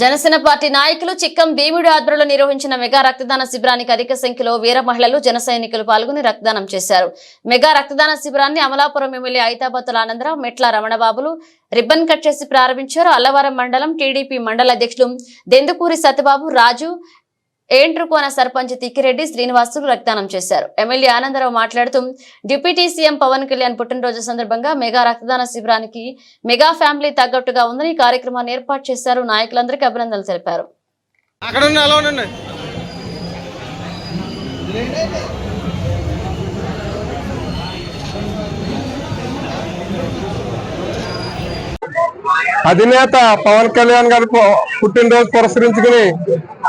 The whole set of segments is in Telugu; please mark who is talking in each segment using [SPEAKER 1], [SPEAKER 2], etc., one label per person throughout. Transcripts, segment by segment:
[SPEAKER 1] జనసేన పార్టీ నాయకులు చిక్కం భీముడి ఆధ్వర్యంలో నిర్వహించిన మెగా రక్తదాన శిబిరానికి అధిక సంఖ్యలో వీర మహిళలు జన సైనికులు పాల్గొని రక్తదానం చేశారు. మెగా రక్తదాన శిబిరాన్ని అమలాపురం ఎమ్మెల్యే ఐతాబత్తుల ఆనందరావు మెట్ల రమణబాబులు రిబ్బన్ కట్ చేసి ప్రారంభించారు. అల్లవరం మండలం టీడీపీ మండల అధ్యక్షులు దెందుకూరి సత్యబాబు రాజు ఏంట్రుకోన సర్పంచ్ తిక్కిరెడ్డి శ్రీనివాసులు రక్తదానం చేశారు. ఎమ్మెల్యే ఆనందరావు మాట్లాడుతూ డిప్యూటీ సీఎం పవన్ కళ్యాణ్ పుట్టినరోజు సందర్భంగా మెగా రక్తదాన శిబిరానికి మెగా ఫ్యామిలీ తగ్గట్టుగా ఉందని ఈ కార్యక్రమాన్ని ఏర్పాటు చేశారు. నాయకులందరికీ అభినందనలు తెలిపారు.
[SPEAKER 2] అధినేత పవన్ కళ్యాణ్ గారి పుట్టినరోజు పురస్కరించుకుని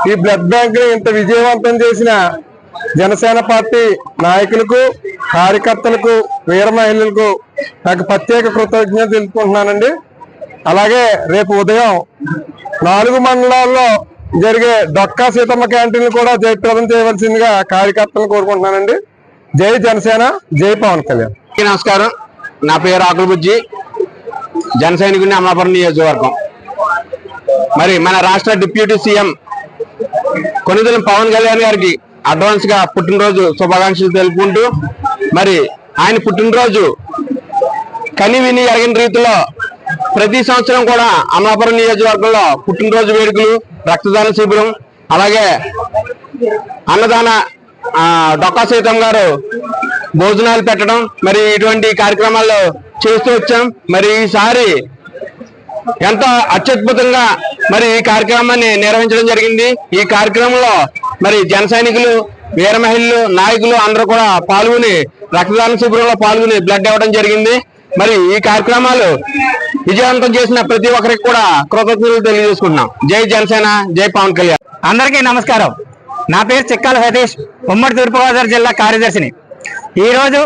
[SPEAKER 2] ఈ బ్లడ్ బ్యాంక్ని ఇంత విజయవంతం చేసిన జనసేన పార్టీ నాయకులకు కార్యకర్తలకు వీర మహిళలకు నాకు ప్రత్యేక కృతజ్ఞత తెలుపుకుంటున్నానండి. అలాగే రేపు ఉదయం నాలుగు మండలాల్లో జరిగే డొక్కా సీతమ్మ క్యాంటీన్ కూడా జయప్రదం చేయవలసిందిగా కార్యకర్తలను కోరుకుంటున్నానండి. జై జనసేన జై పవన్ కళ్యాణ్.
[SPEAKER 3] నమస్కారం. నా పేరు ఆకుల బుజ్జి. జనసైనికుని అమలాపురం నియోజకవర్గం. మరి మన రాష్ట్ర డిప్యూటీ సీఎం కొనుదల పవన్ కళ్యాణ్ గారికి అడ్వాన్స్గా పుట్టినరోజు శుభాకాంక్షలు తెలుపుకుంటూ మరి ఆయన పుట్టినరోజు కని విని ఎరగిన రీతిలో ప్రతి సంవత్సరం కూడా అమలాపురం నియోజకవర్గంలో పుట్టినరోజు వేడుకలు రక్తదాన శిబిరం అలాగే అన్నదాన డొక్కా సీతం గారు భోజనాలు పెట్టడం మరి ఇటువంటి కార్యక్రమాలు చేస్తూ వచ్చాం. మరి ఈసారి ఎంతో అత్యద్భుతంగా మరి ఈ కార్యక్రమాన్ని నిర్వహించడం జరిగింది. ఈ కార్యక్రమంలో మరి జన సైనికులు వీర మహిళలు నాయకులు అందరూ కూడా పాల్గొని రక్తదాన శిబిరంలో పాల్గొని బ్లడ్ ఇవ్వడం జరిగింది. మరి ఈ కార్యక్రమాలు విజయవంతం చేసిన ప్రతి ఒక్కరికి కూడా కృతజ్ఞతలు తెలియజేసుకుంటున్నాం. జై జనసేన జై పవన్ కళ్యాణ్.
[SPEAKER 4] అందరికీ నమస్కారం. నా పేరు చిక్కాల సతీష్ ఉమ్మడి తూర్పుగోదావరి జిల్లా కార్యదర్శిని. ఈ రోజు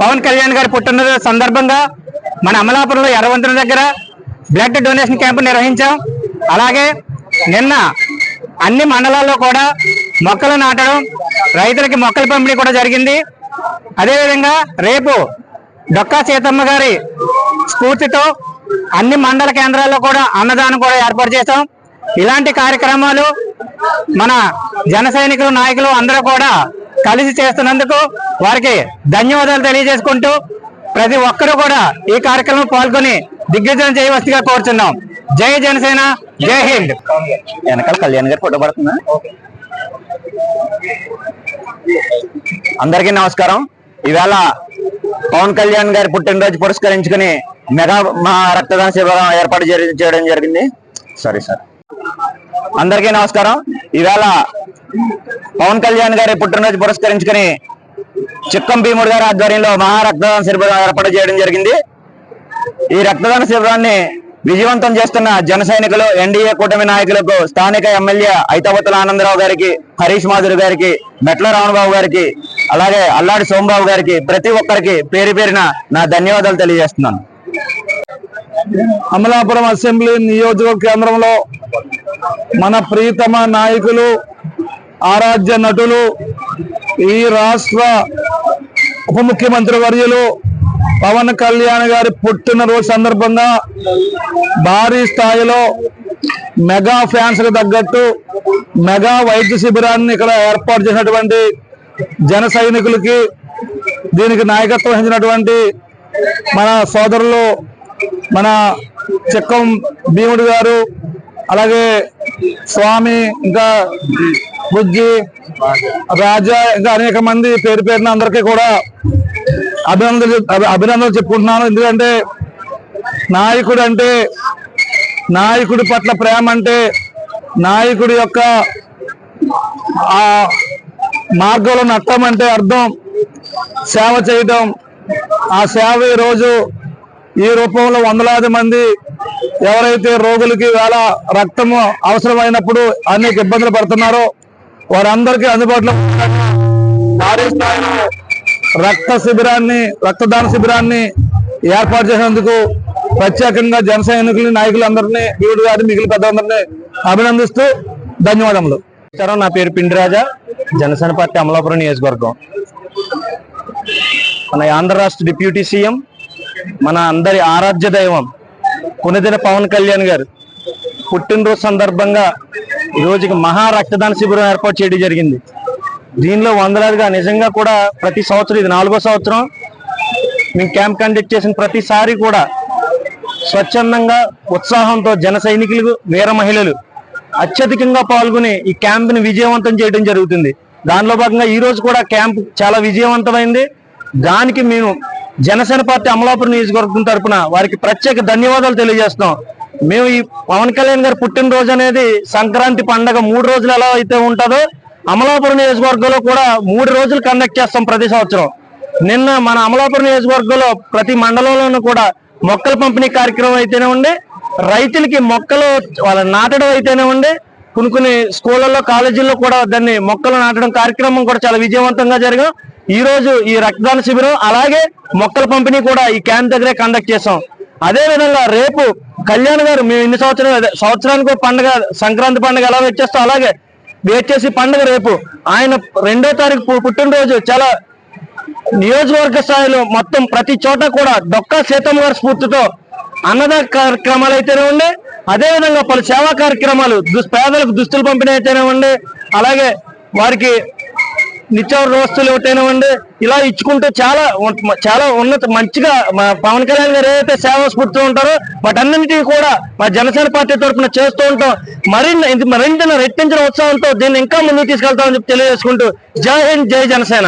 [SPEAKER 4] పవన్ కళ్యాణ్ గారి పుట్టినరోజు సందర్భంగా మన అమలాపురంలో ఎర్రవంతుల దగ్గర బ్లడ్ డొనేషన్ క్యాంపు నిర్వహించాం. అలాగే నిన్న అన్ని మండలాల్లో కూడా మొక్కలు నాటడం రైతులకి మొక్కల పంపిణీ కూడా జరిగింది. అదేవిధంగా రేపు డొక్కా సీతమ్మ గారి స్ఫూర్తితో అన్ని మండల కేంద్రాల్లో కూడా అన్నదానం కూడా ఏర్పాటు చేశాం. ఇలాంటి కార్యక్రమాలు మన జన సైనికులు నాయకులు అందరూ కూడా కలిసి చేస్తున్నందుకు వారికి ధన్యవాదాలు తెలియజేసుకుంటూ ప్రతి ఒక్కరూ కూడా ఈ కార్యక్రమం పాల్గొని దిగ్విజయం చేయవలసిగా కోరుచున్నాం. జై జనసేన జై హింద్. వెనకాల కళ్యాణ్ గారు ఫోటో పడుతుందా? అందరికీ నమస్కారం. ఈవేళ పవన్ కళ్యాణ్ గారి పుట్టినరోజు పురస్కరించుకుని మెగా మా రక్తదాన శిబిరం ఏర్పాటు చేయడం జరిగింది. సారీ సార్ అందరికీ నమస్కారం. ఈవేళ పవన్ కళ్యాణ్ గారి పుట్టినరోజు పురస్కరించుకుని చిక్కం భీముడు గారి ఆధ్వర్యంలో మహా రక్తదాన శిబిరం ఏర్పాటు చేయడం జరిగింది. ఈ రక్తదాన శిబిరాన్ని విజయవంతం చేస్తున్న జన సైనికులు ఎన్డీఏ కూటమి నాయకులకు స్థానిక ఎమ్మెల్యే ఐతావతుల ఆనందరావు గారికి హరీష్ మాధురి గారికి మెట్ల రావణబాబు గారికి అలాగే అల్లాడి సోమబాబు గారికి ప్రతి ఒక్కరికి పేరు పేరిన నా ధన్యవాదాలు తెలియజేస్తున్నాను.
[SPEAKER 2] అమలాపురం అసెంబ్లీ నియోజకవర్గ కేంద్రంలో మన ప్రీతమ నాయకులు ఆరాధ్య నటులు ఈ రాష్ట్ర ఉప ముఖ్యమంత్రి వర్యులు పవన్ కళ్యాణ్ గారి పుట్టినరోజు సందర్భంగా భారీ స్థాయిలో మెగా ఫ్యాన్స్కి తగ్గట్టు మెగా వైద్య శిబిరాన్ని ఇక్కడ ఏర్పాటు చేసినటువంటి జన సైనికులకి దీనికి నాయకత్వం వహించినటువంటి మన సోదరులు మన చిక్కం భీముడు గారు అలాగే స్వామి ఇంకా బుజ్జి రాజా ఇంకా అనేక మంది పేరు పేరున అందరికీ కూడా అభినందనలు అభినందనలు చెప్పుకుంటున్నాను. ఎందుకంటే నాయకుడు అంటే నాయకుడి పట్ల ప్రేమ అంటే నాయకుడి యొక్క ఆ మార్గంలో నట్టం అంటే అర్థం. సేవ చేయటం. ఆ సేవ ఈరోజు రోజు ఈ రూపంలో వందలాది మంది ఎవరైతే రోగులకి వేళ రక్తము అవసరమైనప్పుడు అనేక ఇబ్బందులు పడుతున్నారో వారందరికీ అందుబాటులో భారీ స్థాయిలో రక్త శిబిరాన్ని రక్తదాన శిబిరాన్ని ఏర్పాటు చేసినందుకు ప్రత్యేకంగా జన సైనికులు నాయకులందరినీ వీడు గారి మిగిలిన పెద్దలందరినీ అభినందిస్తూ ధన్యవాదములు.
[SPEAKER 4] నమస్కారం నా పేరు పిండిరాజా. జనసేన పార్టీ అమలాపురం నియోజకవర్గం. మన ఆంధ్ర రాష్ట్ర డిప్యూటీ సీఎం మన అందరి ఆరాధ్య దైవం కొనదిన పవన్ కళ్యాణ్ గారు
[SPEAKER 5] పుట్టినరోజు సందర్భంగా ఈ రోజుకి మహా రక్తదాన శిబిరం ఏర్పాటు చేయడం జరిగింది. దీనిలో వందలాదిగా నిజంగా కూడా ప్రతి సంవత్సరం ఇది నాలుగో సంవత్సరం మేము క్యాంప్ కండక్ట్ చేసిన ప్రతిసారి కూడా స్వచ్ఛందంగా ఉత్సాహంతో జన సైనికులు వీర మహిళలు అత్యధికంగా పాల్గొని ఈ క్యాంప్ను విజయవంతం చేయడం జరుగుతుంది. దానిలో భాగంగా ఈ రోజు కూడా క్యాంప్ చాలా విజయవంతమైంది. దానికి మేము జనసేన పార్టీ అమలాపురం నియోజకవర్గం తరపున వారికి ప్రత్యేక ధన్యవాదాలు తెలియజేస్తున్నాం. మేము ఈ పవన్ కళ్యాణ్ గారు పుట్టినరోజు అనేది సంక్రాంతి పండగ మూడు రోజులు ఎలా అయితే ఉంటుందో అమలాపురం నియోజకవర్గంలో కూడా మూడు రోజులు కండక్ట్ చేస్తాం ప్రతి సంవత్సరం. నిన్న మన అమలాపురం నియోజకవర్గంలో ప్రతి మండలంలోనూ కూడా మొక్కల పంపిణీ కార్యక్రమం అయితేనే ఉండి రైతులకి మొక్కలు వాళ్ళ నాటడం అయితేనే ఉండి కొన్ని కొన్ని స్కూళ్ళల్లో కాలేజీల్లో కూడా దాన్ని మొక్కలు నాటడం కార్యక్రమం కూడా చాలా విజయవంతంగా జరగం. ఈ రోజు ఈ రక్తదాన శిబిరం అలాగే మొక్కల పంపిణీ కూడా ఈ క్యాంప్ దగ్గరే కండక్ట్ చేసాం అదే విధంగా రేపు కళ్యాణ్ గారు మేము ఇన్ని సంవత్సరాలు సంవత్సరానికి ఒక పండుగ సంక్రాంతి పండుగ ఎలా వచ్చేస్తాం అలాగే వేట్ చేసి పండుగ రేపు. ఆయన రెండో తారీఖు పుట్టినరోజు. చాలా నియోజకవర్గ స్థాయిలో మొత్తం ప్రతి చోట కూడా డొక్కా సీతమ్మ గారి స్ఫూర్తితో అన్నదాన కార్యక్రమాలు అయితేనే ఉండే అదే విధంగా పలు సేవా కార్యక్రమాలు దుస్ పేదలకు దుస్తులు పంపిణీ అయితేనే ఉండే అలాగే వారికి నిత్యావసర వస్తువులు ఇవ్వటైనా ఉండి ఇలా ఇచ్చుకుంటూ చాలా చాలా ఉన్నత మంచిగా మా పవన్ కళ్యాణ్ గారు ఏదైతే సేవ స్ఫూర్తి ఉంటారో వాటన్నింటినీ కూడా మా జనసేన పార్టీ తరఫున చేస్తూ ఉంటాం. మరిన్ని ఇది మరింత రెట్టించిన ఉత్సాహంతో దీన్ని ఇంకా ముందుకు తీసుకెళ్తామని చెప్పి తెలియజేసుకుంటూ జై హింద్ జై జనసేన.